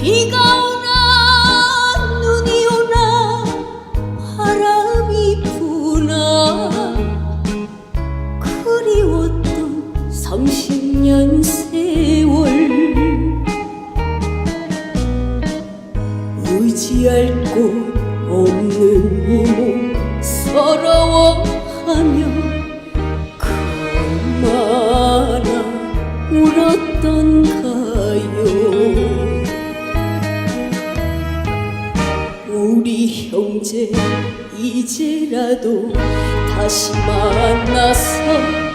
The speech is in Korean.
비가 오나 눈이 오나 바람이 부나. 그리웠던 30년 세월. 의지할 곳 없는 이몸 서러워하며 그마나 울었던 가 우리 형제 이제라도 다시 만나서